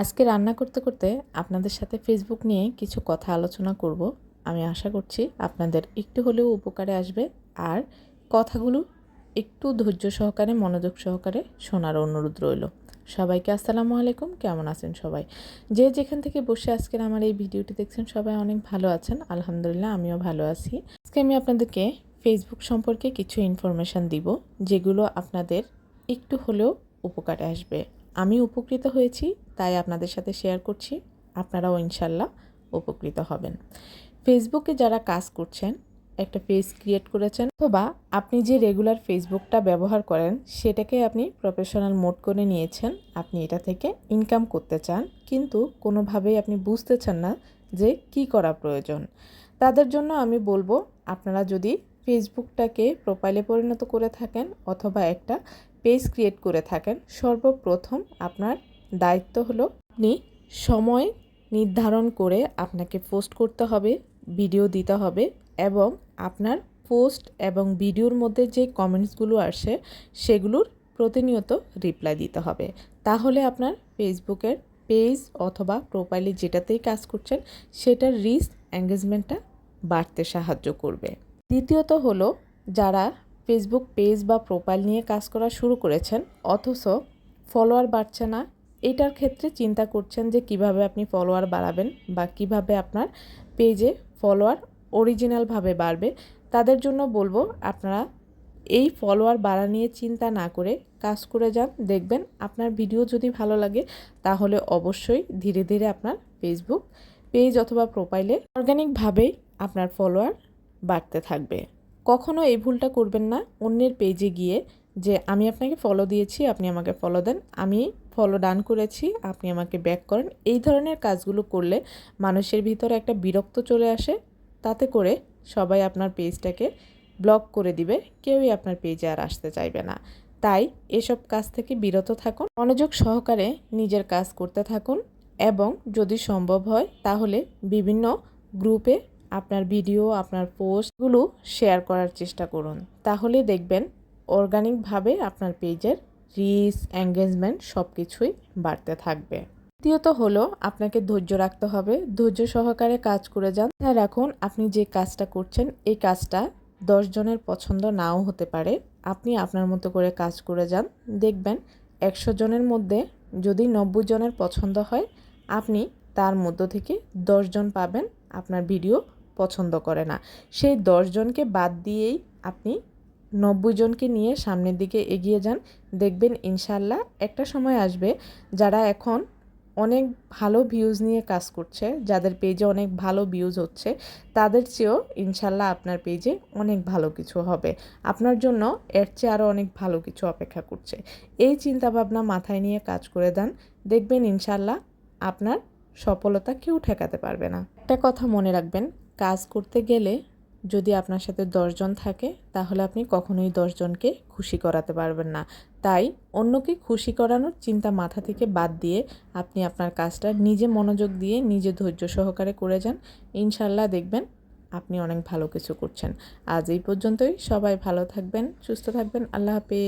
আজকে রান্না করতে করতে আপনাদের সাথে ফেসবুক নিয়ে কিছু কথা আলোচনা করব। আমি আশা করছি আপনাদের একটু হলেও উপকারে আসবে আর কথাগুলো একটু ধৈর্য সহকারে, মনোযোগ সহকারে শোনার অনুরোধ রইল। সবাইকে আসসালামু আলাইকুম, কেমন আছেন সবাই? যে যেখান থেকে বসে আজকের আমার এই ভিডিওটি দেখছেন সবাই অনেক ভালো আছেন, আলহামদুলিল্লাহ আমিও ভালো আছি। আজকে আমি আপনাদেরকে ফেসবুক সম্পর্কে কিছু ইনফরমেশান দিব, যেগুলো আপনাদের একটু হলেও উপকারে আসবে। আমি উপকৃত হয়েছি, তাই আপনাদের সাথে শেয়ার করছি। আপনারাও ইনশাল্লাহ উপকৃত হবেন। ফেসবুকে যারা কাজ করছেন, একটা পেজ ক্রিয়েট করেছেন, অথবা আপনি যে রেগুলার ফেসবুকটা ব্যবহার করেন, সেটাকে আপনি প্রফেশনাল মোড করে নিয়েছেন, আপনি এটা থেকে ইনকাম করতে চান, কিন্তু কোনোভাবেই আপনি বুঝতে চান না যে কি করা প্রয়োজন। তাদের জন্য আমি বলব, আপনারা যদি ফেসবুকটাকে প্রোফাইলে পরিণত করে থাকেন, অথবা একটা পেজ ক্রিয়েট করে থাকেন। সর্বপ্রথম আপনার দায়িত্ব হলো আপনি সময় নির্ধারণ করে আপনাকে পোস্ট করতে হবে ভিডিও দিতে হবে এবং আপনার পোস্ট এবং ভিডিওর মধ্যে যে কমেন্টসগুলো আসে সেগুলোর প্রতিনিয়ত রিপ্লাই দিতে হবে। তাহলে আপনার ফেসবুকের পেজ অথবা প্রোফাইলে যেটাতেই কাজ করছেন, সেটার রিস্ক এঙ্গেজমেন্টটা বাড়তে সাহায্য করবে। দ্বিতীয়ত হলো যারা ফেসবুক পেজ বা প্রোফাইল নিয়ে কাজ করা শুরু করেছেন, অথচ ফলোয়ার বাড়ছে না। এটার ক্ষেত্রে চিন্তা করছেন যে কীভাবে আপনি ফলোয়ার বাড়াবেন বা কীভাবে আপনার পেজে ফলোয়ার অরিজিনালভাবে বাড়বে। তাদের জন্য বলব, আপনারা এই ফলোয়ার বাড়া নিয়ে চিন্তা না করে কাজ করে যান, দেখবেন আপনার ভিডিও যদি ভালো লাগে, তাহলে অবশ্যই ধীরে ধীরে আপনার ফেসবুক পেজ অথবা প্রোফাইলে অর্গানিকভাবেই আপনার ফলোয়ার বাড়তে থাকবে। কখনো এই ভুলটা করবেন না। অন্যের পেজে গিয়ে যে, আমি আপনাকে ফলো দিয়েছি, আপনি আমাকে ফলো দেন। আমি ফলো ডান করেছি, আপনি আমাকে ব্যাক করেন। এই ধরনের কাজগুলো করলে মানুষের ভিতরে একটা বিরক্ত চলে আসে। তাতে করে সবাই আপনার পেজটাকে ব্লক করে দিবে। কেউই আপনার পেজে আর আসতে চাইবে না। তাই এসব কাজ থেকে বিরত থাকুন। মনোযোগ সহকারে নিজের কাজ করতে থাকুন। এবং যদি সম্ভব হয়, তাহলে বিভিন্ন গ্রুপে আপনার ভিডিও, আপনার পোস্টগুলো শেয়ার করার চেষ্টা করুন। তাহলে দেখবেন অর্গানিকভাবে আপনার পেজের রিচ এঙ্গেজমেন্ট সব কিছুই বাড়তে থাকবে। দ্বিতীয়ত হলো আপনাকে ধৈর্য রাখতে হবে। ধৈর্য সহকারে কাজ করে যান। আর রাখুন, আপনি যে কাজটা করছেন, এই কাজটা জনের পছন্দ নাও হতে পারে। আপনি আপনার মতো করে কাজ করে যান। দেখবেন একশো জনের মধ্যে যদি নব্বই জনের পছন্দ হয়, আপনি তার মধ্য থেকে দশজন পাবেন আপনার ভিডিও পছন্দ করে না। সেই দশজনকে বাদ দিয়েই আপনি নব্বই জনকে নিয়ে সামনের দিকে এগিয়ে যান। দেখবেন ইনশাল্লাহ একটা সময় আসবে যারা এখন অনেক ভালো ভিউজ নিয়ে কাজ করছে, যাদের পেজে অনেক ভালো ভিউজ হচ্ছে, তাদের চেয়েও ইনশাল্লাহ আপনার পেজে অনেক ভালো কিছু হবে। আপনার জন্য এর চেয়ে আরও অনেক ভালো কিছু অপেক্ষা করছে। এই চিন্তাভাবনা মাথায় নিয়ে কাজ করে দেন দেখবেন ইনশাল্লাহ আপনার সফলতা কেউ ঠেকাতে পারবে না। একটা কথা মনে রাখবেন কাজ করতে গেলে যদি আপনার সাথে দশজন থাকে, তাহলে আপনি কখনোই দশজনকে খুশি করাতে পারবেন না। তাই অন্যকে খুশি করানোর চিন্তা মাথা থেকে বাদ দিয়ে আপনি আপনার কাজটা নিজে মনোযোগ দিয়ে, নিজে ধৈর্য সহকারে করে যান। ইনশাল্লাহ দেখবেন আপনি অনেক ভালো কিছু করছেন। আজ এই পর্যন্তই। সবাই ভালো থাকবেন, সুস্থ থাকবেন। আল্লাহ হাফেজ।